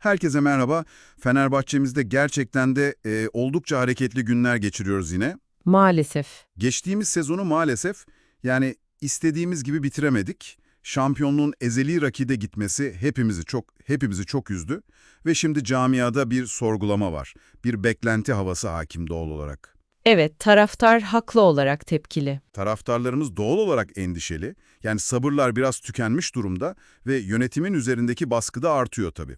Herkese merhaba. Fenerbahçe'mizde gerçekten de e, oldukça hareketli günler geçiriyoruz yine. Maalesef. Geçtiğimiz sezonu maalesef yani istediğimiz gibi bitiremedik. Şampiyonluğun ezeli rakide gitmesi hepimizi çok hepimizi çok üzdü ve şimdi camiada bir sorgulama var. Bir beklenti havası hakim doğal olarak. Evet, taraftar haklı olarak tepkili. Taraftarlarımız doğal olarak endişeli. Yani sabırlar biraz tükenmiş durumda ve yönetimin üzerindeki baskı da artıyor tabii.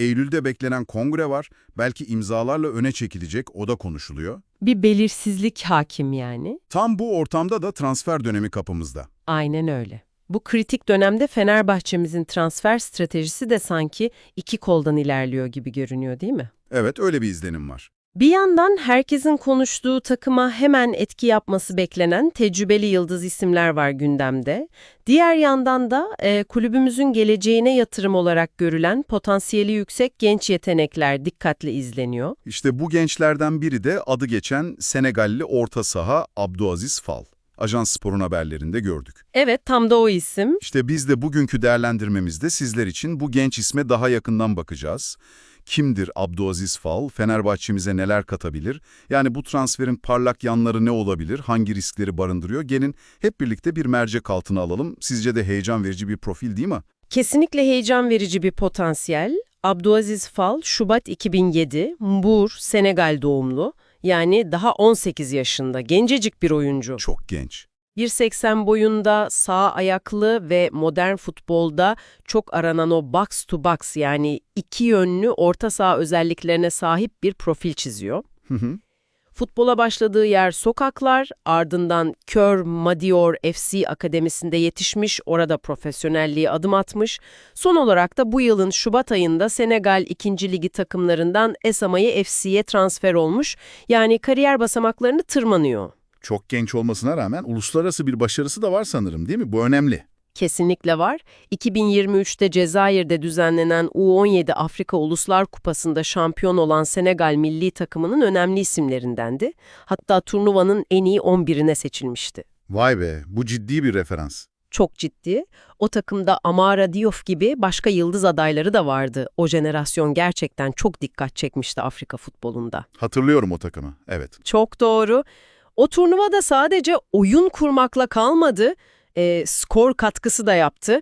Eylül'de beklenen kongre var. Belki imzalarla öne çekilecek, o da konuşuluyor. Bir belirsizlik hakim yani. Tam bu ortamda da transfer dönemi kapımızda. Aynen öyle. Bu kritik dönemde Fenerbahçe'mizin transfer stratejisi de sanki iki koldan ilerliyor gibi görünüyor değil mi? Evet, öyle bir izlenim var. Bir yandan herkesin konuştuğu takıma hemen etki yapması beklenen tecrübeli yıldız isimler var gündemde. Diğer yandan da e, kulübümüzün geleceğine yatırım olarak görülen potansiyeli yüksek genç yetenekler dikkatle izleniyor. İşte bu gençlerden biri de adı geçen Senegalli orta saha Abdüaziz Fal. Ajans Spor'un haberlerinde gördük. Evet, tam da o isim. İşte biz de bugünkü değerlendirmemizde sizler için bu genç isme daha yakından bakacağız. Kimdir Abdüaziz Fal? Fenerbahçemize neler katabilir? Yani bu transferin parlak yanları ne olabilir? Hangi riskleri barındırıyor? Gelin hep birlikte bir mercek altına alalım. Sizce de heyecan verici bir profil değil mi? Kesinlikle heyecan verici bir potansiyel. Abdüaziz Fal, Şubat 2007, Mbur, Senegal doğumlu. Yani daha 18 yaşında, gencecik bir oyuncu. Çok genç. 1.80 boyunda, sağ ayaklı ve modern futbolda çok aranan o box to box yani iki yönlü orta saha özelliklerine sahip bir profil çiziyor. Hı hı. Futbola başladığı yer sokaklar, ardından Kör Madior FC Akademisi'nde yetişmiş, orada profesyonelliğe adım atmış. Son olarak da bu yılın Şubat ayında Senegal 2. Ligi takımlarından Esamaye FC'ye transfer olmuş. Yani kariyer basamaklarını tırmanıyor. Çok genç olmasına rağmen uluslararası bir başarısı da var sanırım değil mi? Bu önemli. Kesinlikle var. 2023'te Cezayir'de düzenlenen U17 Afrika Uluslar Kupası'nda şampiyon olan Senegal milli takımının önemli isimlerindendi. Hatta turnuvanın en iyi 11'ine seçilmişti. Vay be, bu ciddi bir referans. Çok ciddi. O takımda Amara Diop gibi başka yıldız adayları da vardı. O jenerasyon gerçekten çok dikkat çekmişti Afrika futbolunda. Hatırlıyorum o takımı, evet. Çok doğru. O turnuvada sadece oyun kurmakla kalmadı, e, skor katkısı da yaptı.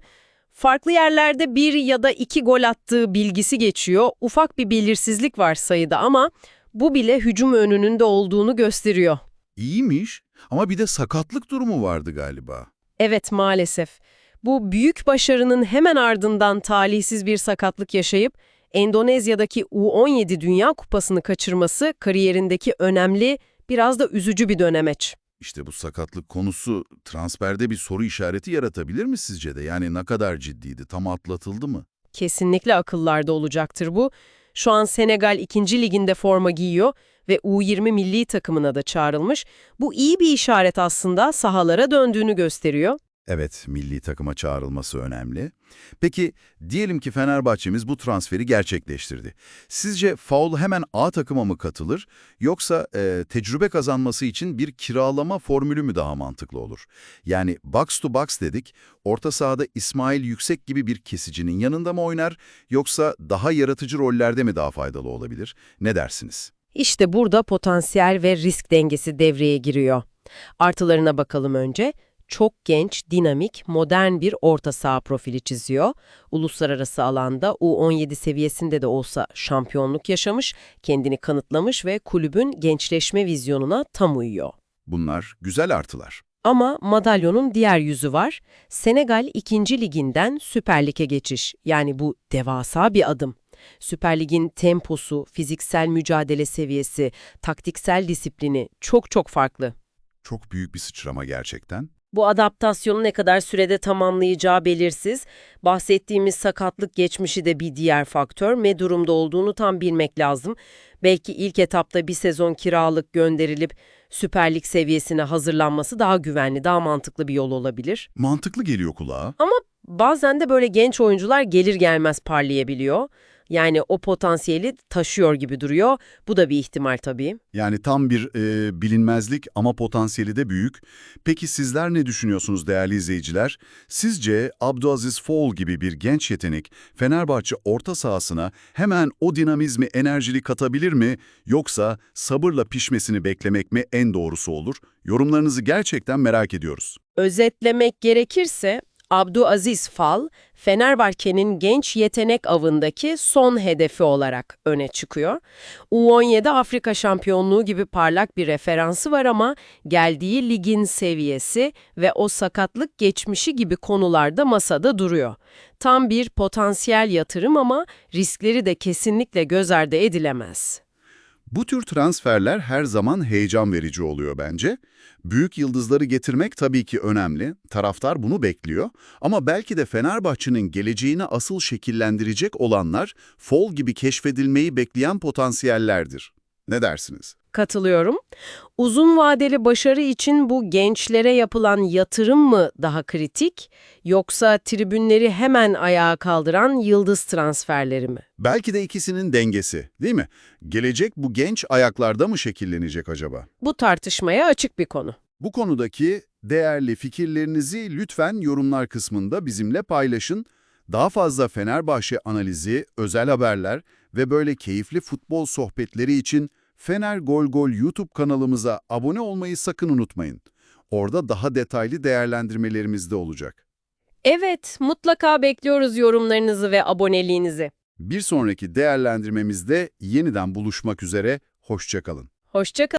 Farklı yerlerde bir ya da iki gol attığı bilgisi geçiyor. Ufak bir belirsizlik var sayıda ama bu bile hücum önününde olduğunu gösteriyor. İyiymiş ama bir de sakatlık durumu vardı galiba. Evet maalesef. Bu büyük başarının hemen ardından talihsiz bir sakatlık yaşayıp Endonezya'daki U17 Dünya Kupası'nı kaçırması kariyerindeki önemli, biraz da üzücü bir dönemeç. İşte bu sakatlık konusu transferde bir soru işareti yaratabilir mi sizce de? Yani ne kadar ciddiydi, tam atlatıldı mı? Kesinlikle akıllarda olacaktır bu. Şu an Senegal 2. liginde forma giyiyor ve U20 milli takımına da çağrılmış. Bu iyi bir işaret aslında sahalara döndüğünü gösteriyor. Evet, milli takıma çağrılması önemli. Peki, diyelim ki Fenerbahçemiz bu transferi gerçekleştirdi. Sizce Faul hemen A takıma mı katılır, yoksa e, tecrübe kazanması için bir kiralama formülü mü daha mantıklı olur? Yani box to box dedik, orta sahada İsmail Yüksek gibi bir kesicinin yanında mı oynar, yoksa daha yaratıcı rollerde mi daha faydalı olabilir? Ne dersiniz? İşte burada potansiyel ve risk dengesi devreye giriyor. Artılarına bakalım önce. Çok genç, dinamik, modern bir orta saha profili çiziyor. Uluslararası alanda U17 seviyesinde de olsa şampiyonluk yaşamış, kendini kanıtlamış ve kulübün gençleşme vizyonuna tam uyuyor. Bunlar güzel artılar. Ama madalyonun diğer yüzü var. Senegal 2. liginden Süper Lig'e geçiş. Yani bu devasa bir adım. Süper Lig'in temposu, fiziksel mücadele seviyesi, taktiksel disiplini çok çok farklı. Çok büyük bir sıçrama gerçekten. Bu adaptasyonu ne kadar sürede tamamlayacağı belirsiz. Bahsettiğimiz sakatlık geçmişi de bir diğer faktör. Ne durumda olduğunu tam bilmek lazım. Belki ilk etapta bir sezon kiralık gönderilip Süper Lig seviyesine hazırlanması daha güvenli, daha mantıklı bir yol olabilir. Mantıklı geliyor kulağa. Bazen de böyle genç oyuncular gelir gelmez parlayabiliyor. Yani o potansiyeli taşıyor gibi duruyor. Bu da bir ihtimal tabii. Yani tam bir e, bilinmezlik ama potansiyeli de büyük. Peki sizler ne düşünüyorsunuz değerli izleyiciler? Sizce Abdülaziz Fall gibi bir genç yetenek Fenerbahçe orta sahasına hemen o dinamizmi, enerjili katabilir mi? Yoksa sabırla pişmesini beklemek mi en doğrusu olur? Yorumlarınızı gerçekten merak ediyoruz. Özetlemek gerekirse Abdülaziz Fal, Fenerbahçe'nin genç yetenek avındaki son hedefi olarak öne çıkıyor. U17 Afrika şampiyonluğu gibi parlak bir referansı var ama geldiği ligin seviyesi ve o sakatlık geçmişi gibi konularda masada duruyor. Tam bir potansiyel yatırım ama riskleri de kesinlikle göz ardı edilemez. Bu tür transferler her zaman heyecan verici oluyor bence. Büyük yıldızları getirmek tabii ki önemli, taraftar bunu bekliyor. Ama belki de Fenerbahçe'nin geleceğini asıl şekillendirecek olanlar fol gibi keşfedilmeyi bekleyen potansiyellerdir. Ne dersiniz? Katılıyorum. Uzun vadeli başarı için bu gençlere yapılan yatırım mı daha kritik yoksa tribünleri hemen ayağa kaldıran yıldız transferleri mi? Belki de ikisinin dengesi, değil mi? Gelecek bu genç ayaklarda mı şekillenecek acaba? Bu tartışmaya açık bir konu. Bu konudaki değerli fikirlerinizi lütfen yorumlar kısmında bizimle paylaşın. Daha fazla Fenerbahçe analizi, özel haberler ve böyle keyifli futbol sohbetleri için Fener Gol Gol YouTube kanalımıza abone olmayı sakın unutmayın. Orada daha detaylı değerlendirmelerimiz de olacak. Evet, mutlaka bekliyoruz yorumlarınızı ve aboneliğinizi. Bir sonraki değerlendirmemizde yeniden buluşmak üzere, hoşçakalın. Hoşça kalın.